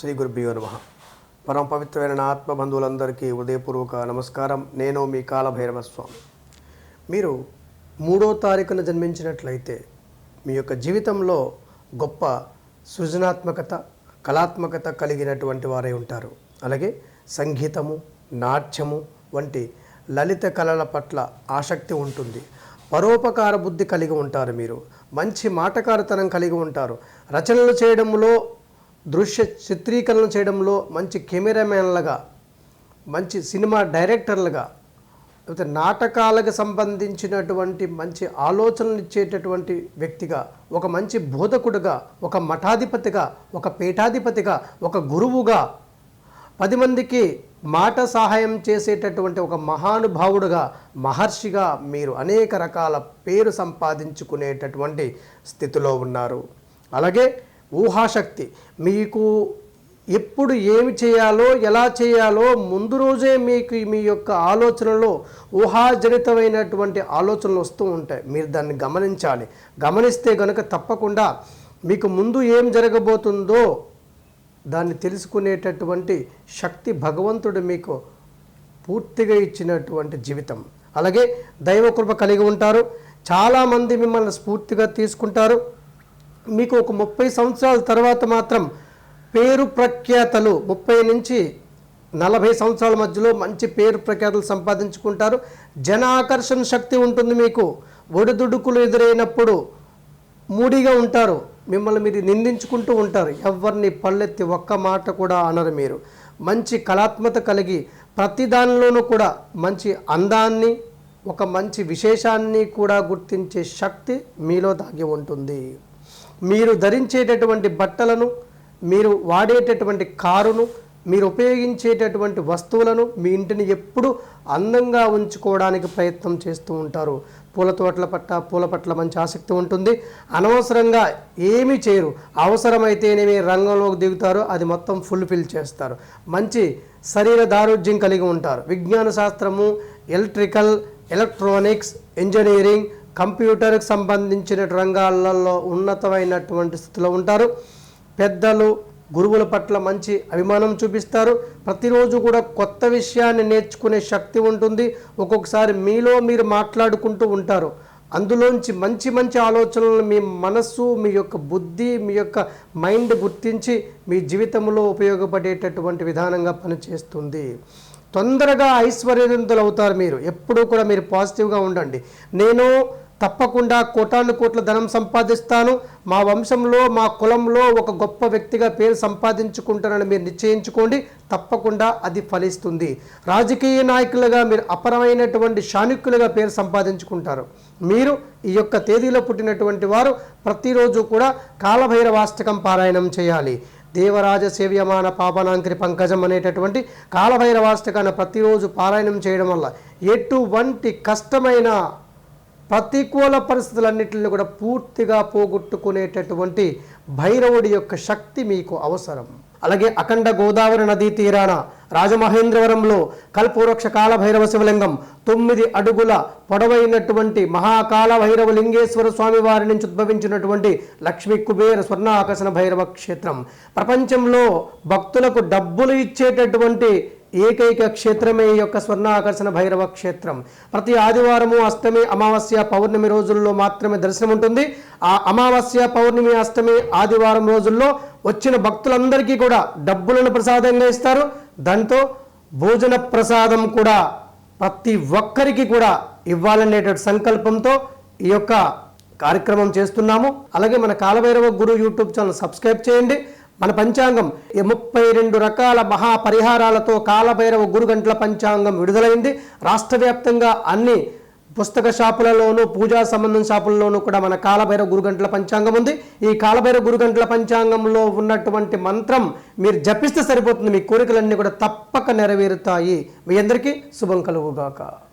శ్రీ గురుభ్యో నమ. పరమ పవిత్రమైన నా ఆత్మ బంధువులందరికీ ఉదయపూర్వక నమస్కారం. నేను మీ కాలభైరవ స్వామి మీరు మూడో తారీఖున జన్మించినట్లయితే మీ యొక్క జీవితంలో గొప్ప సృజనాత్మకత కళాత్మకత కలిగినటువంటి వారై ఉంటారు. అలాగే సంగీతము నాట్యము వంటి లలిత కళల పట్ల ఆసక్తి ఉంటుంది. పరోపకార బుద్ధి కలిగి ఉంటారు మీరు. మంచి మాటకారతనం కలిగి ఉంటారు. రచనలు చేయడంలో దృశ్య చిత్రీకరణ చేయడంలో మంచి కెమెరామెన్లుగా మంచి సినిమా డైరెక్టర్లుగా లేకపోతే నాటకాలకు సంబంధించినటువంటి మంచి ఆలోచనలు ఇచ్చేటటువంటి వ్యక్తిగా ఒక మంచి బోధకుడుగా ఒక మఠాధిపతిగా ఒక పీఠాధిపతిగా ఒక గురువుగా పది మందికి మాట సహాయం చేసేటటువంటి ఒక మహానుభావుడుగా మహర్షిగా మీరు అనేక రకాల పేరు సంపాదించుకునేటటువంటి స్థితిలో ఉన్నారు. అలాగే ఊహాశక్తి. మీకు ఎప్పుడు ఏమి చేయాలో ఎలా చేయాలో ముందు రోజే మీకు మీ యొక్క ఆలోచనలో ఊహాజనితమైనటువంటి ఆలోచనలు వస్తూ ఉంటాయి. మీరు దాన్ని గమనించాలి. గమనిస్తే కనుక తప్పకుండా మీకు ముందు ఏం జరగబోతుందో దాన్ని తెలుసుకునేటటువంటి శక్తి భగవంతుడు మీకు పూర్తిగా ఇచ్చినటువంటి జీవితం. అలాగే దైవకృప కలిగి ఉంటారు. చాలామంది మిమ్మల్ని స్ఫూర్తిగా తీసుకుంటారు. మీకు ఒక ముప్పై సంవత్సరాల తర్వాత మాత్రం పేరు ప్రఖ్యాతలు ముప్పై నుంచి నలభై సంవత్సరాల మధ్యలో మంచి పేరు ప్రఖ్యాతలు సంపాదించుకుంటారు. జన ఆకర్షణ శక్తి ఉంటుంది మీకు. ఒడిదుడుకులు ఎదురైనప్పుడు మూడిగా ఉంటారు. మిమ్మల్ని మీరు నిందించుకుంటూ ఉంటారు. ఎవరిని పళ్ళెత్తి ఒక్క మాట కూడా అనరు మీరు. మంచి కళాత్మత కలిగి ప్రతి దానిలోనూ కూడా మంచి అందాన్ని ఒక మంచి విశేషాన్ని కూడా గుర్తించే శక్తి మీలో దాగి ఉంటుంది. మీరు ధరించేటటువంటి బట్టలను మీరు వాడేటటువంటి కారును మీరు ఉపయోగించేటటువంటి వస్తువులను మీ ఇంటిని ఎప్పుడు అందంగా ఉంచుకోవడానికి ప్రయత్నం చేస్తూ ఉంటారు. పూల తోటల పట్ల పూల పట్ల మంచి ఆసక్తి ఉంటుంది. అనవసరంగా ఏమీ చేయరు. అవసరమైతేనేమి రంగంలోకి దిగుతారు అది మొత్తం ఫుల్ఫిల్ చేస్తారు. మంచి శరీర దారుఢ్యం కలిగి ఉంటారు. విజ్ఞాన శాస్త్రము ఎలక్ట్రికల్ ఎలక్ట్రానిక్స్ ఇంజనీరింగ్ కంప్యూటర్కి సంబంధించిన రంగాలలో ఉన్నతమైనటువంటి స్థితిలో ఉంటారు. పెద్దలు గురువుల పట్ల మంచి అభిమానం చూపిస్తారు. ప్రతిరోజు కూడా కొత్త విషయాన్ని నేర్చుకునే శక్తి ఉంటుంది. ఒక్కొక్కసారి మీలో మీరు మాట్లాడుకుంటూ ఉంటారు. అందులోంచి మంచి మంచి ఆలోచనలను మీ మనస్సు మీ యొక్క బుద్ధి మీ యొక్క మైండ్ గుర్తించి మీ జీవితంలో ఉపయోగపడేటటువంటి విధానంగా పనిచేస్తుంది. తొందరగా ఐశ్వర్యవంతులు అవుతారు మీరు. ఎప్పుడూ కూడా మీరు పాజిటివ్గా ఉండండి. నేను తప్పకుండా కోటాను కోట్ల ధనం సంపాదిస్తాను. మా వంశంలో మా కులంలో ఒక గొప్ప వ్యక్తిగా పేరు సంపాదించుకుంటానని మీరు నిశ్చయించుకోండి. తప్పకుండా అది ఫలిస్తుంది. రాజకీయ నాయకులుగా మీరు అపరమైనటువంటి శాణిక్యులుగా పేరు సంపాదించుకుంటారు. మీరు ఈ యొక్క తేదీలో పుట్టినటువంటి వారు ప్రతిరోజు కూడా కాలభైరవాష్టకం పారాయణం చేయాలి. దేవరాజ సేవ్యమాన పాపనాంకరి పంకజం అనేటటువంటి కాలభైరవాష్టకాన్ని ప్రతిరోజు పారాయణం చేయడం వల్ల ఎటువంటి కష్టమైన ప్రతికూల పరిస్థితులన్నింటిని కూడా పూర్తిగా పోగొట్టుకునేటటువంటి భైరవుడి యొక్క శక్తి మీకు అవసరం. అలాగే అఖండ గోదావరి నదీ తీరాన రాజమహేంద్రవరంలో కల్పవృక్ష కాలభైరవ శివలింగం తొమ్మిది అడుగుల పొడవైనటువంటి మహాకాల భైరవ లింగేశ్వర స్వామి వారి నుంచి ఉద్భవించినటువంటి లక్ష్మీ కుబేర స్వర్ణ ఆకర్షణ భైరవ క్షేత్రం. ప్రపంచంలో భక్తులకు డబ్బులు ఇచ్చేటటువంటి ఏకైక క్షేత్రమే ఈ యొక్క స్వర్ణాకర్షణ భైరవ క్షేత్రం. ప్రతి ఆదివారము అష్టమి అమావాస్య పౌర్ణమి రోజుల్లో మాత్రమే దర్శనం ఉంటుంది ఆ అమావాస్య పౌర్ణమి అష్టమి ఆదివారం రోజుల్లో వచ్చిన భక్తులందరికీ కూడా డబ్బులను ప్రసాదంగా ఇస్తారు. దాంతో భోజన ప్రసాదం కూడా ప్రతి ఒక్కరికి కూడా ఇవ్వాలనేటువంటి సంకల్పంతో ఈ యొక్క కార్యక్రమం చేస్తున్నాము. అలాగే మన Kalabhairava Guru YouTube channel subscribe చేయండి. మన పంచాంగం. ఈ ముప్పై రెండు రకాల మహా పరిహారాలతో కాలభైరవ గురుగంటల పంచాంగం విడుదలైంది. రాష్ట్ర వ్యాప్తంగా అన్ని పుస్తక షాపులలోనూ పూజా సంబంధం షాపులలోనూ కూడా మన కాలభైరవ గురుగంటల పంచాంగం ఉంది. ఈ కాలభైరవ గురుగంటల పంచాంగంలో ఉన్నటువంటి మంత్రం మీరు జపిస్తే సరిపోతుంది. మీ కోరికలన్నీ కూడా తప్పక నెరవేరుతాయి. మీ అందరికీ శుభం కలుగుగాక.